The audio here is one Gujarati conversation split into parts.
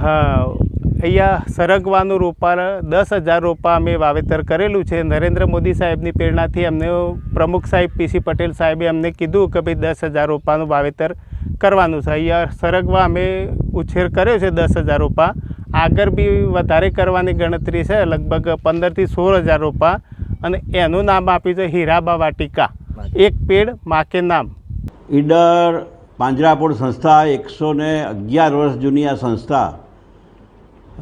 હા અહીંયા સરગવાનું રોપા દસ હજાર રોપા અમે વાવેતર કરેલું છે. નરેન્દ્ર મોદી સાહેબની પ્રેરણાથી અમને પ્રમુખ સાહેબ પીસી પટેલ સાહેબે અમને કીધું કે ભાઈ દસ હજાર રોપાનું વાવેતર કરવાનું છે. અહીંયા સરગવા અમે ઉછેર કર્યો છે દસ હજાર રોપા આગળ બી વધારે કરવાની ગણતરી છે લગભગ પંદરથી સોળ હજાર રોપા અને એનું નામ આપ્યું છે હીરાબા વાટિકા. એક પેડ માકે નામ. ઈડર પાંજરાપોળ સંસ્થા એકસો ને અગિયાર વર્ષ જૂની આ સંસ્થા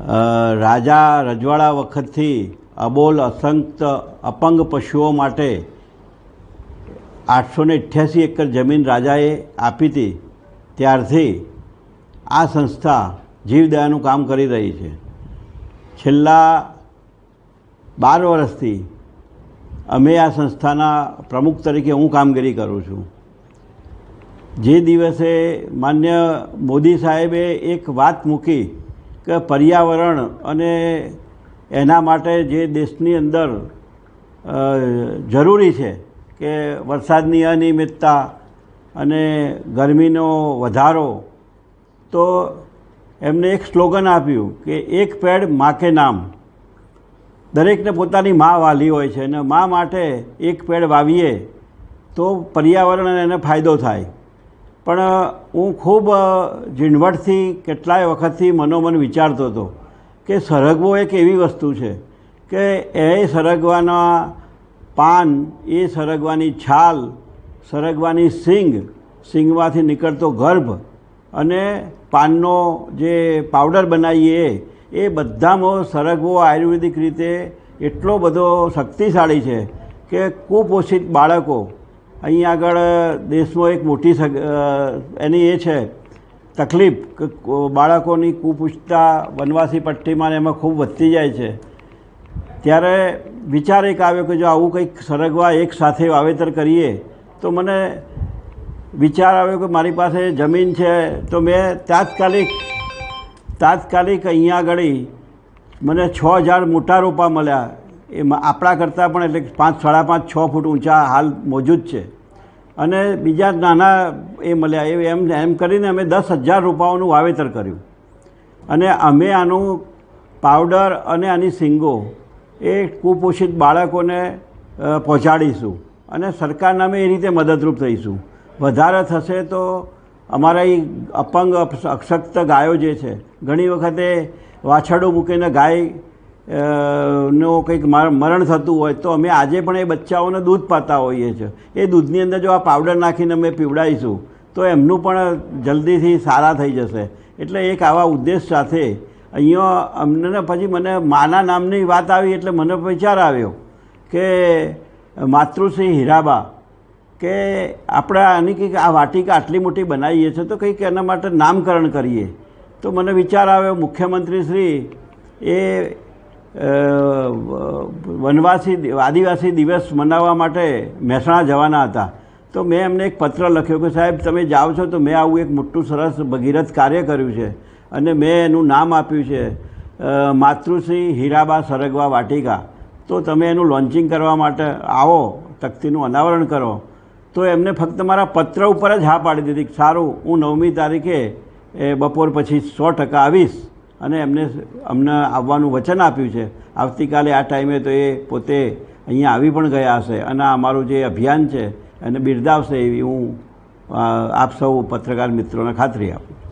રાજા રજવાડા વખતથી અબોલ અસંખ્ત અપંગ પશુઓ માટે આઠસો ને અઠ્યાસી એકર જમીન રાજાએ આપી હતી. ત્યારથી આ સંસ્થા જીવદયાનું કામ કરી રહી છે. છેલ્લા બાર વર્ષથી અમે આ સંસ્થાના પ્રમુખ તરીકે હું કામગીરી કરું છું. જે દિવસે માન્ય મોદી સાહેબે એક વાત મૂકી કે પર્યાવરણ અને એના માટે જે દેશની અંદર જરૂરી છે કે વરસાદની અનિયમિતતા અને ગરમીનો વધારો, તો એમને એક સ્લોગન આપ્યું કે એક પેડ મા કે નામ. દરેકને પોતાની મા વાલી હોય છે અને મા માટે એક પેડ વાવીએ તો પર્યાવરણ એને ફાયદો થાય. પણ હું ખૂબ ઝીણવટથી, કેટલાય વખતથી મનોમન વિચારતો હતો કે સરગવો એક એવી વસ્તુ છે કે એ સરગવાના પાન, એ સરગવાની છાલ, સરગવાની સિંગ, સિંગમાંથી નીકળતો ગર્ભ અને પાનનો જે પાવડર બનાવીએ, એ બધામાં સરગવો આયુર્વેદિક રીતે એટલો બધો શક્તિશાળી છે કે કુપોષિત બાળકો અહીં આગળ દેશમાં એક મોટી એની એ છે, તકલીફ કે બાળકોની કુપુષ્ટતા વનવાસી પટ્ટીમાં એમાં ખૂબ વધતી જાય છે. ત્યારે વિચાર એક આવ્યો કે જો આવું કંઈક સરગવા એક સાથે વાવેતર કરીએ, તો મને વિચાર આવ્યો કે મારી પાસે જમીન છે, તો મેં તાત્કાલિક તાત્કાલિક અહીંયા આગળ મને છ હજાર મોટા રોપા મળ્યા. એ આપણા કરતાં પણ એટલે પાંચ, સાડા પાંચ, છ ફૂટ ઊંચા હાલ મોજૂદ છે. અને બીજા નાના એ મળ્યા, એ એમ એમ કરીને અમે દસ હજાર રોપાઓનું વાવેતર કર્યું. અને અમે આનું પાવડર અને આની સિંગો એ કુપોષિત બાળકોને પહોંચાડીશું. અને સરકારને અમે એ રીતે મદદરૂપ થઈશું. વધારે થશે તો અમારા એ અપંગ અપ- અક્ષક્ત ગાયો જે છે, ઘણી વખતે વાછરડું મૂકીને ગાય નો કંઈક મરણ થતું હોય તો અમે આજે પણ એ બચ્ચાઓને દૂધ પાતા હોઈએ છીએ. એ દૂધની અંદર જો આ પાવડર નાખીને અમે પીવડાવીશું, તો એમનું પણ જલ્દીથી સારા થઈ જશે. એટલે એક આવા ઉદ્દેશ સાથે અહીંયા અમને પછી મને માના નામની વાત આવી એટલે મને વિચાર આવ્યો કે માતૃશ્રી હીરાબા કે આપણે આની કંઈક આ વાટિકા આટલી મોટી બનાવીએ છીએ તો કંઈક એના માટે નામકરણ કરીએ. તો મને વિચાર આવ્યો મુખ્યમંત્રી શ્રી એ વનવાસી આદિવાસી દિવસ મનાવવા માટે મહેસાણા જવાના હતા. તો મેં એમને એક પત્ર લખ્યો કે, સાહેબ, તમે જાઓ છો તો મેં આવું એક મોટું સરસ ભગીરથ કાર્ય કર્યું છે અને મેં એનું નામ આપ્યું છે માતૃશ્રી હીરાબા સરગવા વાટિકા. તો તમે એનું લોન્ચિંગ કરવા માટે આવો, તકતીનું અનાવરણ કરો. તો એમને ફક્ત મારા પત્ર ઉપર જ હા પાડી દીધી સારું, હું નવમી તારીખે, એ બપોર પછી સો ટકા આવીશ. અને એમને અમને આવવાનું વચન આપ્યું છે. આવતીકાલે આ ટાઈમે તો એ પોતે અહીંયા આવી પણ ગયા હશે અને અમારું જે અભિયાન છે એને બિરદાવશે એવી હું આપ સૌ પત્રકાર મિત્રોને ખાતરી આપું